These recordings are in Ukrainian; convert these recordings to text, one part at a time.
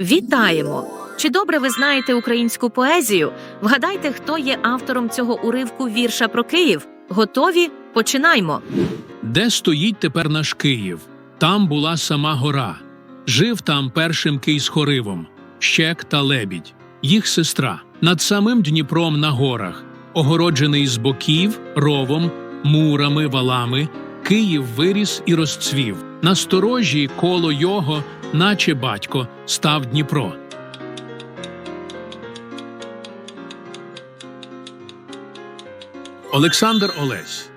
Вітаємо! Чи добре ви знаєте українську поезію? Вгадайте, хто є автором цього уривку вірша про Київ. Готові? Починаймо. Де стоїть тепер наш Київ? Там була сама гора. Жив там першим кий з Хоривом, Щек та Лебідь, їх сестра, над самим Дніпром на горах, огороджений з боків, ровом, мурами, валами, Київ виріс і розцвів. На сторожі коло його, наче батько, став Дніпро. Олександр Олесь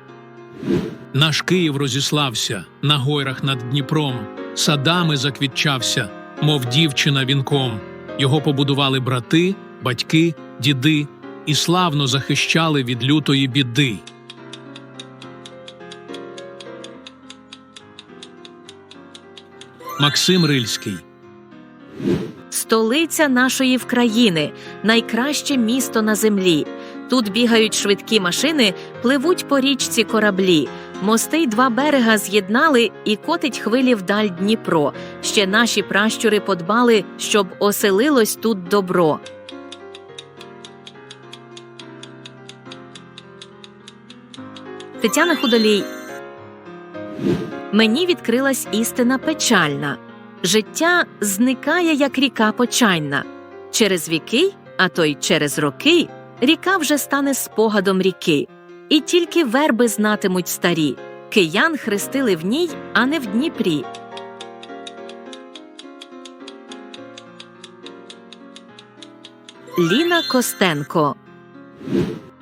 наш Київ розіслався на гойрах над Дніпром, садами заквітчався, мов дівчина вінком. Його побудували брати, батьки, діди і славно захищали від лютої біди. Максим Рильський Столиця нашої вкраїни, найкраще місто на землі. Тут бігають швидкі машини, пливуть по річці кораблі. Мости й два берега з'єднали і котить хвилі вдаль Дніпро. Ще наші пращури подбали, щоб оселилось тут добро. Тетяна Худолій. Мені відкрилась істина печальна. Життя зникає, як ріка почайна. Через віки, а то й через роки, ріка вже стане спогадом ріки. І тільки верби знатимуть старі. Киян хрестили в ній, а не в Дніпрі. Ліна Костенко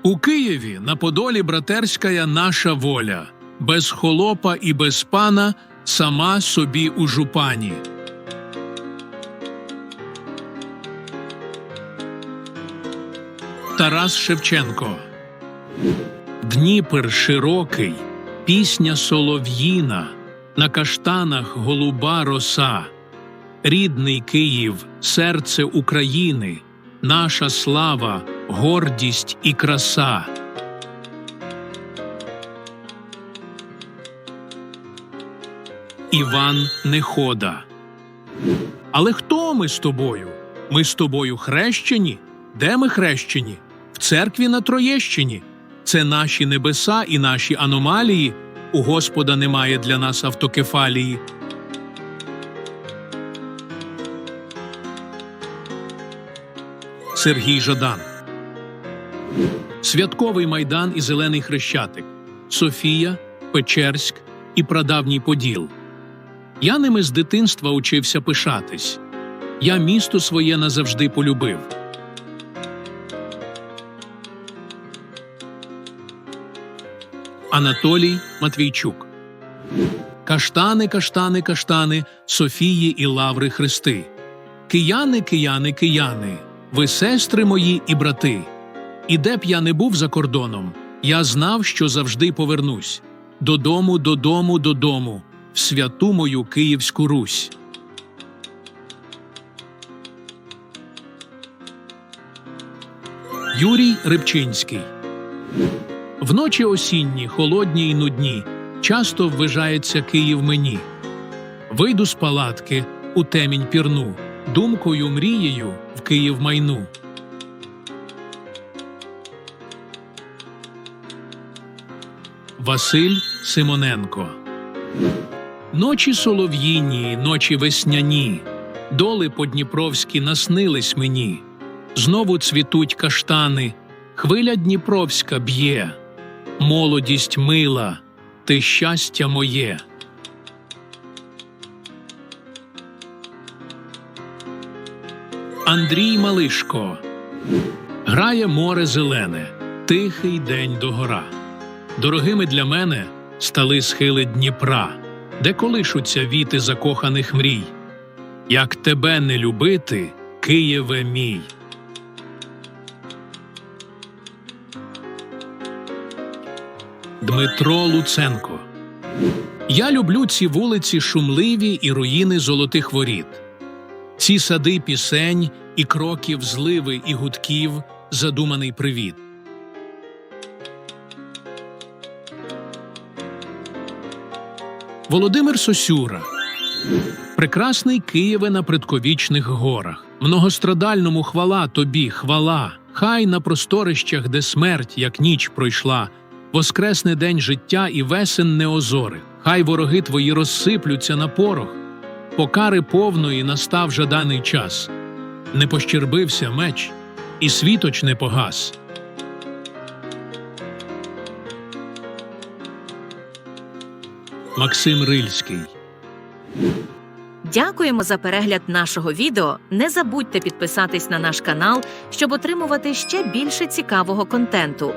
У Києві на Подолі братерськая наша воля, без холопа і без пана, сама собі у жупані. Тарас Шевченко Дніпр широкий, пісня солов'їна, на каштанах голуба роса. Рідний Київ, серце України, наша слава, гордість і краса. Іван Нехода. Але хто ми з тобою? Ми з тобою хрещені? Де ми хрещені? В церкві на Троєщині. Це наші небеса і наші аномалії. У Господа немає для нас автокефалії. Сергій Жадан. Святковий майдан і зелений хрещатик. Софія, Печерськ і прадавній Поділ. Я ними з дитинства учився пишатись. Я місто своє назавжди полюбив. Анатолій Матвійчук. Каштани, каштани, каштани, Софії і Лаври Христи. Кияни, кияни, кияни, ви сестри мої і брати. І де б я не був за кордоном, я знав, що завжди повернусь. Додому, додому, додому, святу мою Київську Русь. Юрій Рибчинський Вночі осінні, холодні й нудні, часто ввижається Київ мені. Вийду з палатки, у темінь пірну, думкою мрією в Київ майну. Василь Симоненко Ночі солов'їні, ночі весняні, доли подніпровські наснились мені. Знову цвітуть каштани, хвиля Дніпровська б'є, молодість мила, ти щастя моє. Андрій Малишко грає море зелене, тихий день догора. Дорогими для мене стали схили Дніпра, де колишуться віти закоханих мрій. Як тебе не любити, Києве мій. Дмитро Луценко. Я люблю ці вулиці шумливі і руїни золотих воріт. Ці сади пісень і кроків зливи і гудків задуманий привіт. Володимир Сосюра Прекрасний Києве на предковічних горах. Многострадальному хвала тобі, хвала. Хай на просторищах, де смерть, як ніч пройшла, воскресне день життя і весен не озори. Хай вороги твої розсиплються на порох. Покари повної настав жаданий час. Не пощербився меч, і світоч не погас. Максим Рильський Дякуємо за перегляд нашого відео. Не забудьте підписатись на наш канал, щоб отримувати ще більше цікавого контенту.